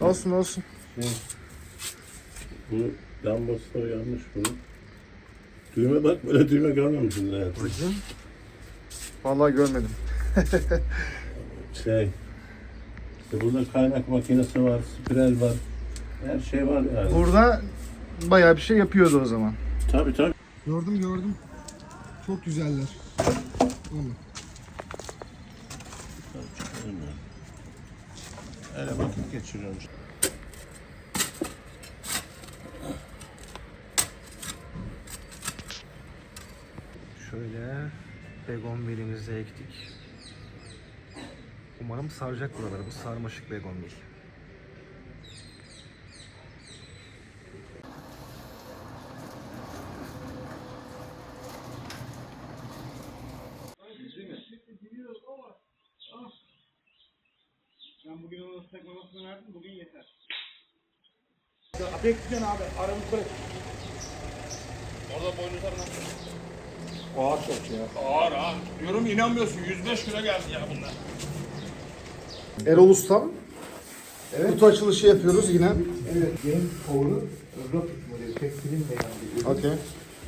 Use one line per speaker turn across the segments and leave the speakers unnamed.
Olsun olsun.
Şey, bu lambası yanlış bunun. Düğme bak böyle düğme görmemişsin hayatım.
Bakayım. Vallahi görmedim.
Şey, işte burada kaynak makinesi var, spiral var. Her şey var yani.
Burada bayağı bir şey yapıyordu o zaman.
Tabii tabii.
Gördüm gördüm. Çok güzeller. Tamam.
Öyle vakit geçiriyorum.
Şöyle begonvilimizi ektik. Umarım saracak buraları. Bu sarmaşık begonvil.
Ben ıslak mamasını verdim, bugün yeter. Bekliyorsun abi, aramız bırak. Orada boynuzlarına. Ağır çok ya. Ağır ağır. Diyorum inanmıyorsun, 105 kilo geldi ya bunlar.
Erol Ustam. Kutu açılışı yapıyoruz yine.
Evet, Game Power'ı Rapid modeli pek bilinmeyen bir ürün.
Okey.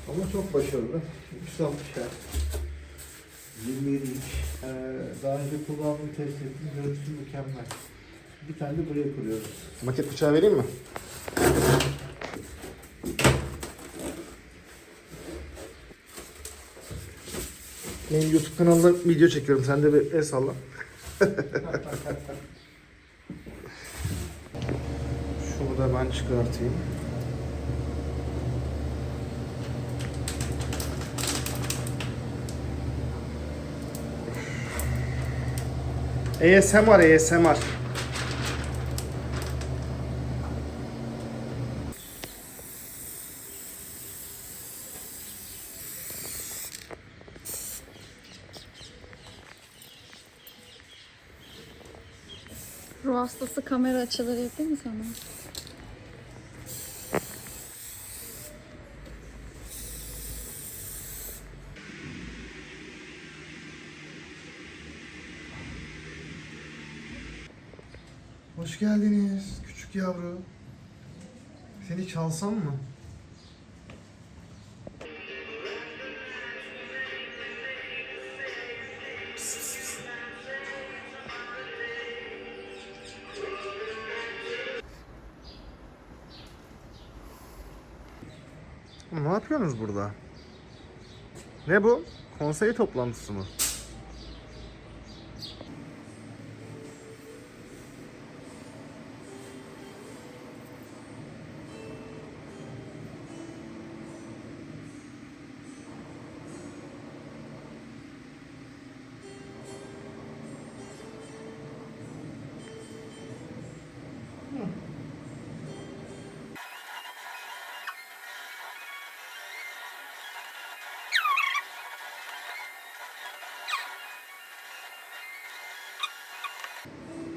Ama çok başarılı. 360 Hz. 27 inç. Ee, daha önce kullandığım test ettim. Görüntüsü mükemmel. Bir tane de buraya kuruyoruz.
Maket bıçağı vereyim mi? Benim YouTube kanalında video çekiyorum. Sen de bir el salla. Şunu da ben çıkartayım. ASMR, ASMR.
Ruh hastası kamera açıları yapayım mı sana?
Hoş geldiniz küçük yavru. Seni çalsam mı? Ne yapıyorsunuz burada? Ne bu? Konsey toplantısı mı?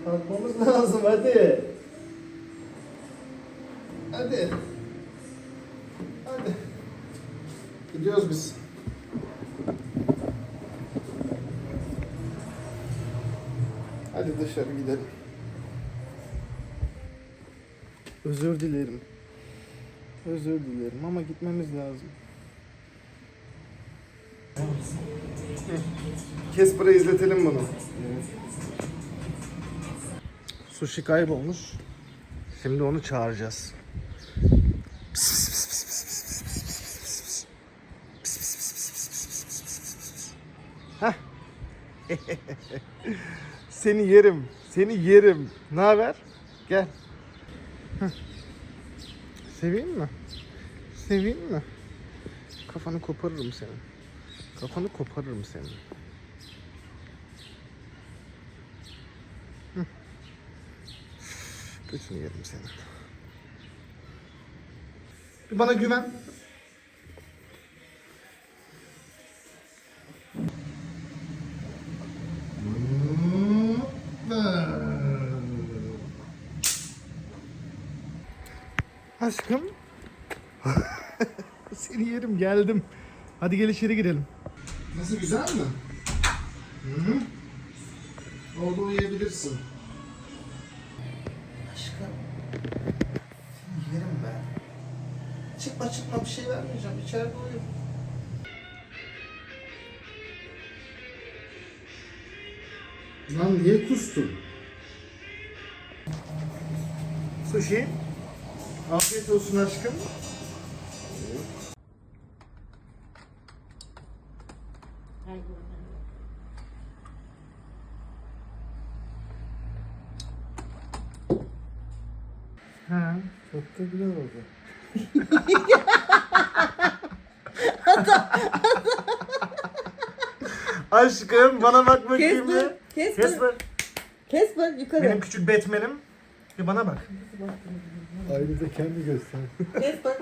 Kalkmamız lazım hadi.
Hadi. Hadi. Gidiyoruz biz. Hadi dışarı gidelim. Özür dilerim. Özür dilerim ama gitmemiz lazım. Casper'a izletelim bunu. Sushi kaybolmuş. Şimdi onu çağıracağız. Seni yerim. Seni yerim. Ne haber? Gel. Hah. Seveyim mi? Seveyim mi? Kafanı koparırım senin. Kafanı koparırım senin. Götünü yerim senin. Bir bana güven. Aşkım. Seni yerim geldim. Hadi gel içeri girelim. Nasıl güzel mi? Hı -hı. Orada uyuyabilirsin. Çıkma çıkma bir şey vermeyeceğim. İçeride uyu. Lan niye kustun? Sushi. Afiyet olsun aşkım. Ha, çok da güzel oldu. Aşkım bana bak bakayım
Kesme,
bir.
kesme.
Kesme.
Kesme yukarı.
Benim küçük Batman'im. Bir bana bak.
Ayrıca kendi göster.
Kes bak.